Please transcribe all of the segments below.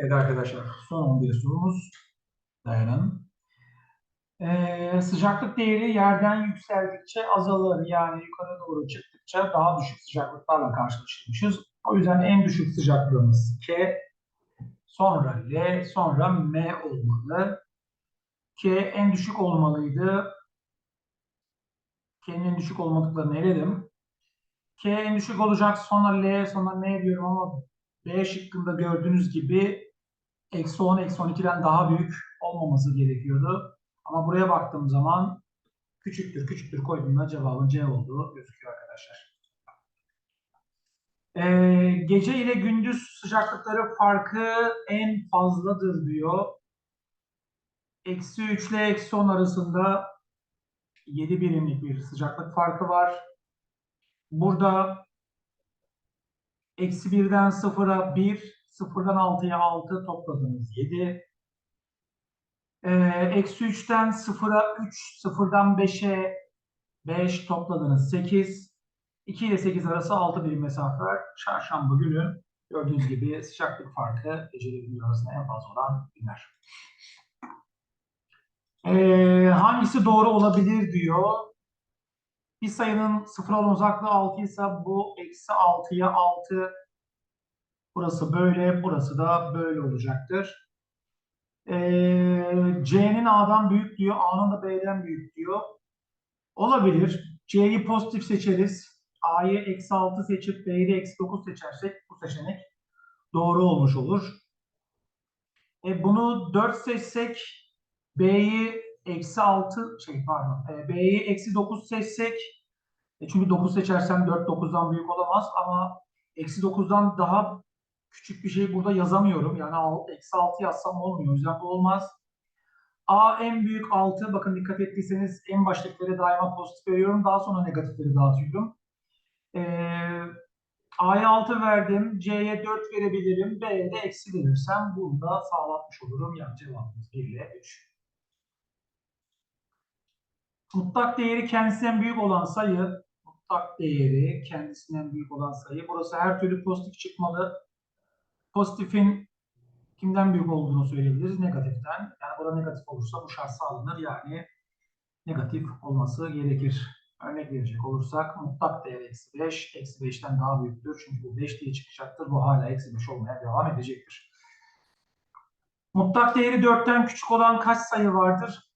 Evet arkadaşlar son 11 sorumuz. Dayanın. Ee, sıcaklık değeri yerden yükseldikçe azalır. Yani yukarı doğru çıktıkça daha düşük sıcaklıklarla karşılaşmışız. O yüzden en düşük sıcaklığımız K, sonra L, sonra M olmalı. K en düşük olmalıydı. K'nin en düşük olmadıklarını eledim. K en düşük olacak, sonra L, sonra M diyorum ama B şıkkında gördüğünüz gibi eksi 10, eksi 12'den daha büyük olmaması gerekiyordu. Ama buraya baktığım zaman küçüktür, küçüktür koyduğumda cevabın C olduğu gözüküyor arkadaşlar. Ee, gece ile gündüz sıcaklıkları farkı en fazladır diyor. Eksi 3 ile eksi 10 arasında 7 birimlik bir sıcaklık farkı var. Burada eksi 1'den 0'a 1, 0'dan 6'ya 6 topladınız 7. Ee, eksi 3'ten 0'a 3, 0'dan 5'e 5 topladınız 8. 2 ile 8 arası 6 birim mesafe var. Çarşamba günü gördüğünüz gibi sıcaklık farkı gece ile gündüz arasında en fazla olan günler. Ee, hangisi doğru olabilir diyor. Bir sayının sıfır olan uzaklığı 6 ise bu eksi 6'ya 6 burası böyle, burası da böyle olacaktır. Ee, C'nin A'dan büyük diyor, A'nın da B'den büyük diyor. Olabilir. C'yi pozitif seçeriz. A'yı eksi 6 seçip B'yi de eksi 9 seçersek bu seçenek doğru olmuş olur. E, bunu 4 seçsek B'yi eksi 6 şey pardon e, B'yi eksi 9 seçsek e, çünkü 9 seçersem 4 9'dan büyük olamaz ama eksi 9'dan daha küçük bir şey burada yazamıyorum. Yani eksi 6 yazsam olmuyor. O yüzden bu olmaz. A en büyük 6. Bakın dikkat ettiyseniz en baştakileri daima pozitif veriyorum. Daha sonra negatifleri dağıtıyorum. Ee, A'ya 6 verdim. C'ye 4 verebilirim. B'ye de eksi verirsem bunu da sağlatmış olurum. Yani cevabımız 1 ile 3. Mutlak değeri kendisinden büyük olan sayı, mutlak değeri kendisinden büyük olan sayı. Burası her türlü pozitif çıkmalı. Pozitifin kimden büyük olduğunu söyleyebiliriz? Negatiften. Yani burada negatif olursa bu şart sağlanır. Yani negatif olması gerekir. Örnek verecek olursak mutlak değer eksi 5, eksi 5'ten daha büyüktür. Çünkü bu 5 diye çıkacaktır. Bu hala eksi 5 olmaya devam edecektir. Mutlak değeri 4'ten küçük olan kaç sayı vardır?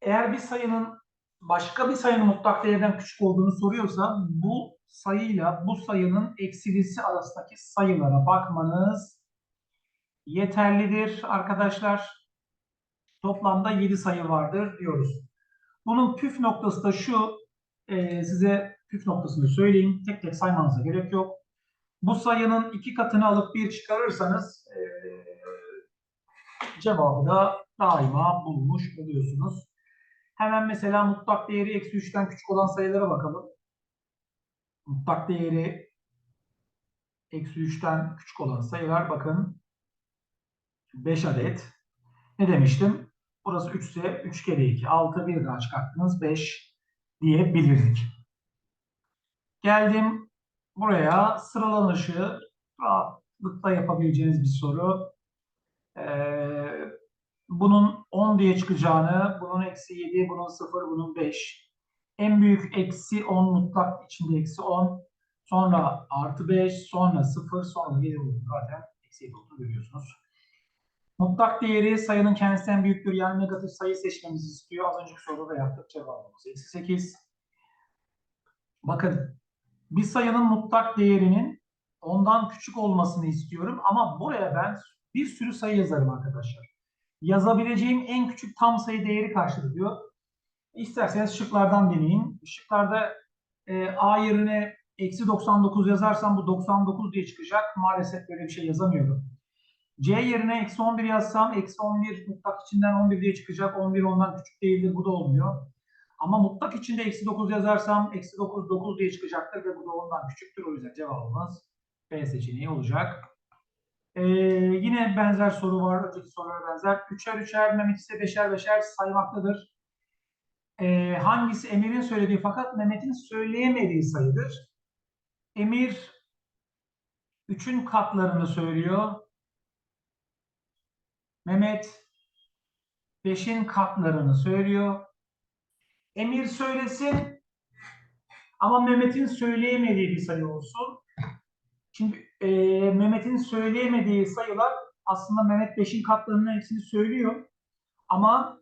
Eğer bir sayının başka bir sayının mutlak değerden küçük olduğunu soruyorsa bu sayıyla bu sayının eksilisi arasındaki sayılara bakmanız yeterlidir arkadaşlar. Toplamda 7 sayı vardır diyoruz. Bunun püf noktası da şu. e, size püf noktasını söyleyeyim. Tek tek saymanıza gerek yok. Bu sayının iki katını alıp bir çıkarırsanız e, cevabı da daima bulmuş oluyorsunuz. Hemen mesela mutlak değeri eksi 3'ten küçük olan sayılara bakalım. Mutlak değeri eksi 3'ten küçük olan sayılar bakın 5 adet. Ne demiştim? Burası 3 ise 3 kere 2. 6 bir daha çıkarttınız 5 diyebilirdik. Geldim buraya sıralanışı rahatlıkla yapabileceğiniz bir soru. Ee, bunun 10 diye çıkacağını, bunun eksi 7, bunun 0, bunun 5. En büyük eksi 10 mutlak içinde eksi 10. Sonra artı 5, sonra 0, sonra 7 oldu zaten. Eksi 7 oldu görüyorsunuz. Mutlak değeri sayının kendisinden büyüktür. Yani negatif sayı seçmemizi istiyor. Az önceki soruda yaptık cevabımız. Eksi 8. Bakın bir sayının mutlak değerinin ondan küçük olmasını istiyorum. Ama buraya ben bir sürü sayı yazarım arkadaşlar. Yazabileceğim en küçük tam sayı değeri kaçtır diyor. İsterseniz şıklardan deneyin. Şıklarda e, A yerine eksi 99 yazarsam bu 99 diye çıkacak. Maalesef böyle bir şey yazamıyorum. C yerine eksi 11 yazsam eksi 11 mutlak içinden 11 diye çıkacak. 11 ondan küçük değildir. Bu da olmuyor. Ama mutlak içinde eksi 9 yazarsam eksi 9 9 diye çıkacaktır ve bu da ondan küçüktür. O yüzden cevabımız B seçeneği olacak. Ee, yine benzer soru var. Önceki sorulara benzer. Üçer üçer Mehmet ise beşer beşer saymaktadır. Ee, hangisi Emir'in söylediği fakat Mehmet'in söyleyemediği sayıdır? Emir 3'ün katlarını söylüyor. Mehmet 5'in katlarını söylüyor. Emir söylesin ama Mehmet'in söyleyemediği bir sayı olsun. Şimdi e, Mehmet'in söyleyemediği sayılar aslında Mehmet 5'in katlarının hepsini söylüyor. Ama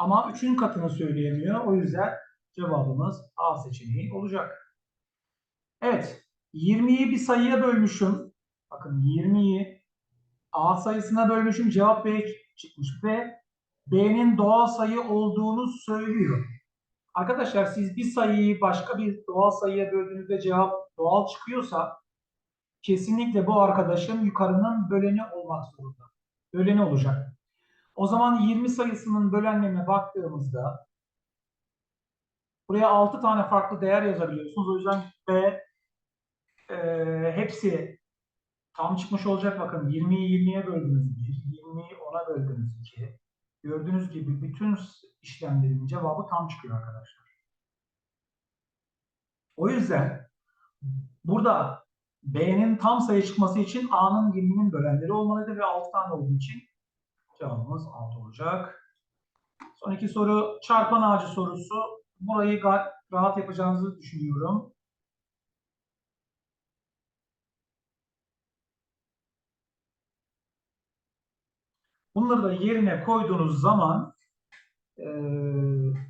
ama 3'ün katını söyleyemiyor. O yüzden cevabımız A seçeneği olacak. Evet. 20'yi bir sayıya bölmüşüm. Bakın 20'yi A sayısına bölmüşüm. Cevap B çıkmış ve B'nin doğal sayı olduğunu söylüyor. Arkadaşlar siz bir sayıyı başka bir doğal sayıya böldüğünüzde cevap doğal çıkıyorsa kesinlikle bu arkadaşın yukarının böleni olmak zorunda. Böleni olacak. O zaman 20 sayısının bölenlerine baktığımızda buraya 6 tane farklı değer yazabiliyorsunuz. O yüzden B e, hepsi tam çıkmış olacak. Bakın 20'yi 20'ye böldünüz 1, 20'yi 10'a böldünüz 2. Gördüğünüz gibi bütün işlemlerin cevabı tam çıkıyor arkadaşlar. O yüzden burada B'nin tam sayı çıkması için A'nın 20'nin bölenleri olmalıydı ve 6 tane olduğu için cevabımız 6 olacak. Son iki soru çarpan ağacı sorusu. Burayı rahat yapacağınızı düşünüyorum. Bunları da yerine koyduğunuz zaman e,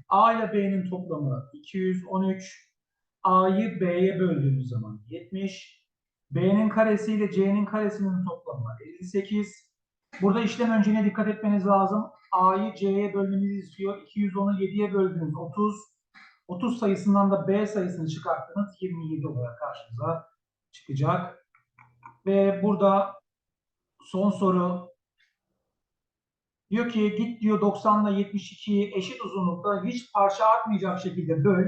A ile B'nin toplamı 213. A'yı B'ye böldüğümüz zaman 70. B'nin karesi ile C'nin karesinin toplamı 58. Burada işlem önceliğine dikkat etmeniz lazım. A'yı C'ye bölmenizi istiyor. 210'u 7'ye böldüğünüz 30. 30 sayısından da B sayısını çıkarttığınız 27 olarak karşınıza çıkacak. Ve burada son soru Diyor ki git diyor 90 ile 72'yi eşit uzunlukta hiç parça artmayacak şekilde böl.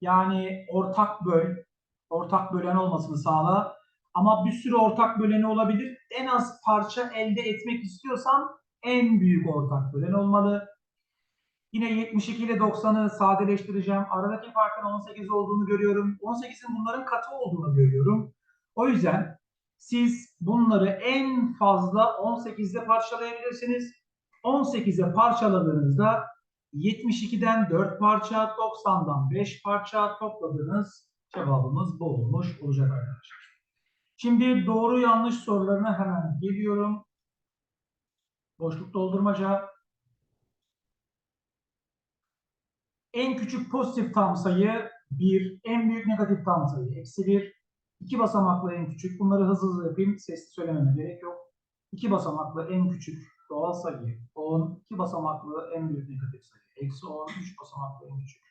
Yani ortak böl. Ortak bölen olmasını sağla. Ama bir sürü ortak böleni olabilir. En az parça elde etmek istiyorsan en büyük ortak bölen olmalı. Yine 72 ile 90'ı sadeleştireceğim. Aradaki farkın 18 olduğunu görüyorum. 18'in bunların katı olduğunu görüyorum. O yüzden siz bunları en fazla 18'de parçalayabilirsiniz. 18'e parçaladığınızda 72'den 4 parça, 90'dan 5 parça topladığınız cevabımız bu olmuş olacak arkadaşlar. Şimdi doğru yanlış sorularına hemen geliyorum. Boşluk doldurmaca. En küçük pozitif tam sayı 1, en büyük negatif tam sayı eksi 1. İki basamaklı en küçük. Bunları hızlı hızlı yapayım. Sesli söylememe gerek yok. İki basamaklı en küçük doğal sayı 10, 2 basamaklı en büyük negatif sayı eksi 10, 3 basamaklı en küçük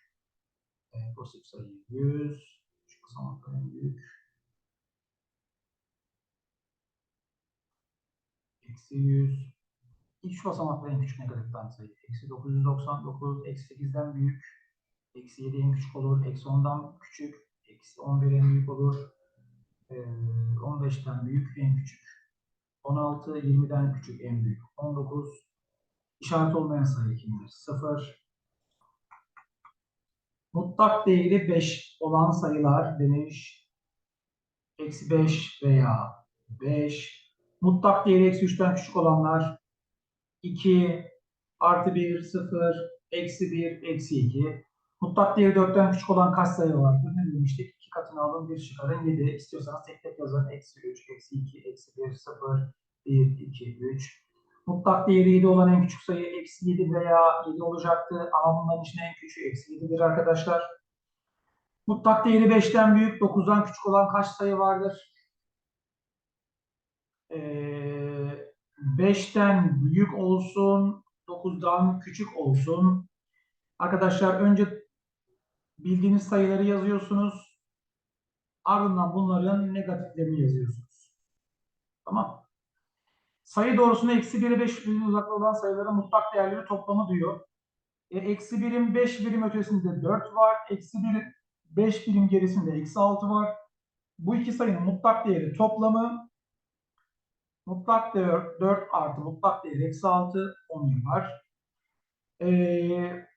en pozitif sayı 100, 3 basamaklı en büyük eksi 100, 3 basamaklı en küçük negatif tam sayı eksi 999, eksi 8'den büyük, eksi 7 en küçük olur, eksi 10'dan küçük, eksi 11 en büyük olur, 15'ten büyük en küçük 16, 20'den küçük en büyük 19. İşaret olmayan sayı kimdir? 0. Mutlak değeri 5 olan sayılar demiş. Eksi 5 veya 5. Mutlak değeri eksi 3'ten küçük olanlar 2, artı 1, 0, eksi 1, eksi 2. Mutlak değeri 4'ten küçük olan kaç sayı vardır? Ne demiştik? 2 katını alın, 1 çıkarın, 7. İstiyorsanız tek tek yazın. Eksi 3, eksi 2, eksi 1, 0, 1, 2, 3. Mutlak değeri 7 olan en küçük sayı eksi 7 veya 7 olacaktı. Ama bunların içinde en küçüğü eksi 7'dir arkadaşlar. Mutlak değeri 5'ten büyük, 9'dan küçük olan kaç sayı vardır? Ee, 5'ten büyük olsun, 9'dan küçük olsun. Arkadaşlar önce bildiğiniz sayıları yazıyorsunuz. Ardından bunların negatiflerini yazıyorsunuz. Tamam. Sayı doğrusuna eksi 1'e 5 birim uzaklığı olan sayıların mutlak değerleri toplamı diyor. E, eksi birim 5 birim ötesinde 4 var. Eksi 1 5 birim gerisinde eksi 6 var. Bu iki sayının mutlak değeri toplamı mutlak değer 4 artı mutlak değeri eksi 6 10 yapar. Ee,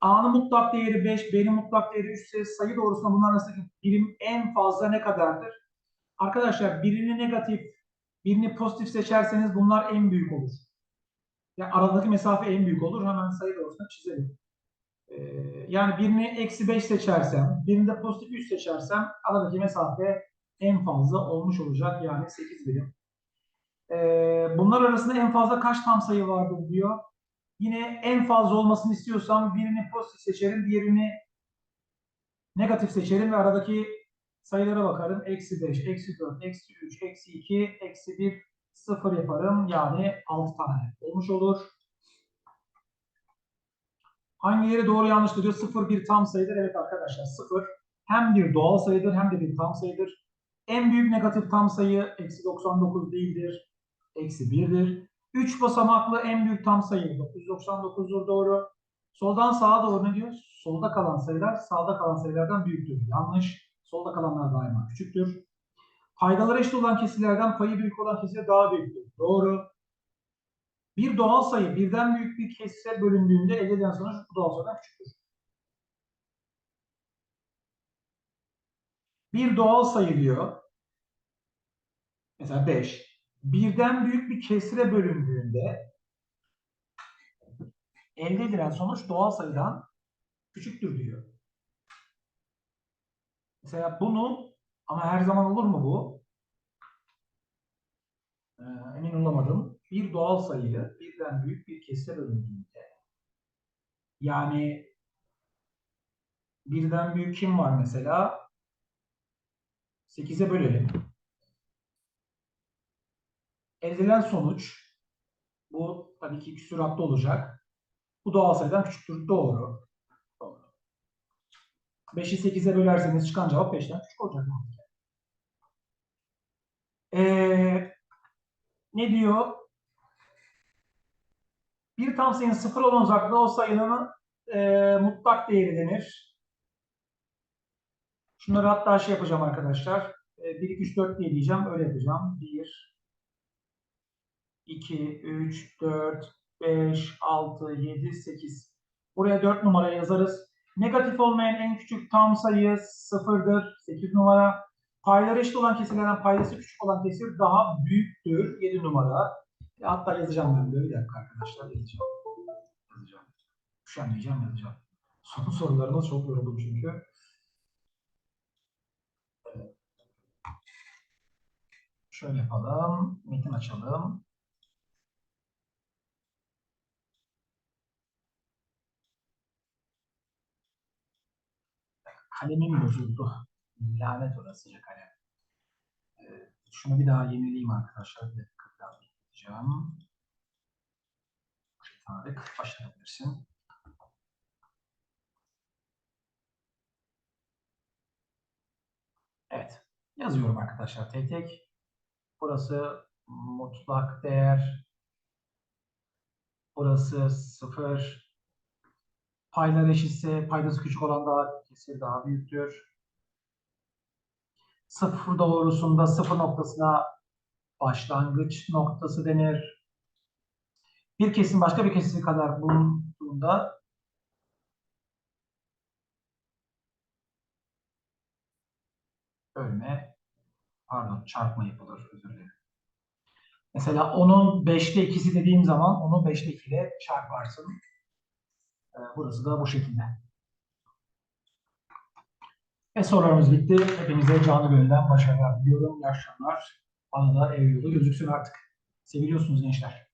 A'nın mutlak değeri 5, B'nin mutlak değeri 3 ise sayı doğrusunda bunlar arasındaki birim en fazla ne kadardır? Arkadaşlar birini negatif, birini pozitif seçerseniz bunlar en büyük olur. Yani aradaki mesafe en büyük olur. Hemen sayı doğrusuna çizelim. Ee, yani birini eksi 5 seçersem, birini de pozitif 3 seçersem aradaki mesafe en fazla olmuş olacak. Yani 8 birim. Ee, bunlar arasında en fazla kaç tam sayı vardır diyor. Yine en fazla olmasını istiyorsam birini pozitif seçerim, diğerini negatif seçerim ve aradaki sayılara bakarım. Eksi 5, eksi 4, eksi 3, eksi 2, eksi 1, 0 yaparım. Yani 6 tane olmuş olur. Hangileri doğru yanlış diyor? 0 bir tam sayıdır. Evet arkadaşlar 0 hem bir doğal sayıdır hem de bir tam sayıdır. En büyük negatif tam sayı eksi 99 değildir. Eksi 1'dir. 3 basamaklı en büyük tam sayı 999'dur doğru. Soldan sağa doğru ne diyor? Solda kalan sayılar sağda kalan sayılardan büyüktür. Yanlış. Solda kalanlar daima küçüktür. Paydaları eşit olan kesirlerden payı büyük olan kesir daha büyüktür. Doğru. Bir doğal sayı birden büyük bir kesire bölündüğünde elde edilen sonuç bu doğal sayıdan küçüktür. Bir doğal sayı diyor. Mesela 5. Birden büyük bir kesire bölündüğünde elde edilen sonuç doğal sayıdan küçüktür diyor. Mesela bunu ama her zaman olur mu bu? Ee, emin olamadım. Bir doğal sayıyı birden büyük bir kesire bölündüğünde yani birden büyük kim var mesela? 8'e bölelim. Elde edilen sonuç bu tabii ki küsuratlı olacak. Bu doğal sayıdan küçüktür. Doğru. Doğru. 5'i 8'e bölerseniz çıkan cevap 5'ten küçük olacak. Ee, ne diyor? Bir tam sayının sıfır olan uzaklığı o sayının e, mutlak değeri denir. Şunları hatta şey yapacağım arkadaşlar. E, 1, 2, 3, 4 diye diyeceğim. Öyle yapacağım. 1, 2, 3, 4, 5, 6, 7, 8. Buraya 4 numara yazarız. Negatif olmayan en küçük tam sayı sıfırdır. 8 numara. Payları eşit olan kesirlerden paydası küçük olan kesir daha büyüktür. 7 numara. E, hatta yazacağım ben de. Bir dakika arkadaşlar yazacağım. Yazacağım. Üşenmeyeceğim yazacağım. Son sorularımız çok yoruldum çünkü. Şöyle yapalım. Metin açalım. Kalemim bozuldu. Lanet olasıca kalem. Ee, şunu bir daha yenileyim arkadaşlar. Bir dakika biraz bekleyeceğim. Tarık başlayabilirsin. Evet. Yazıyorum arkadaşlar tek tek. Burası mutlak değer. Burası sıfır. Paylar eşitse paydası küçük olan daha kesir daha büyüktür. Sıfır doğrusunda sıfır noktasına başlangıç noktası denir. Bir kesim başka bir kesim kadar bulunduğunda bölme, pardon çarpma yapılır, özür dilerim. Mesela onun 5'te 2'si dediğim zaman onu 5'te 2 ile çarparsın. Ee, burası da bu şekilde. Ve sorularımız bitti. Hepinize canı gönülden başarılar diliyorum. İyi akşamlar. Bana da ev yolu gözüksün artık. Seviliyorsunuz gençler.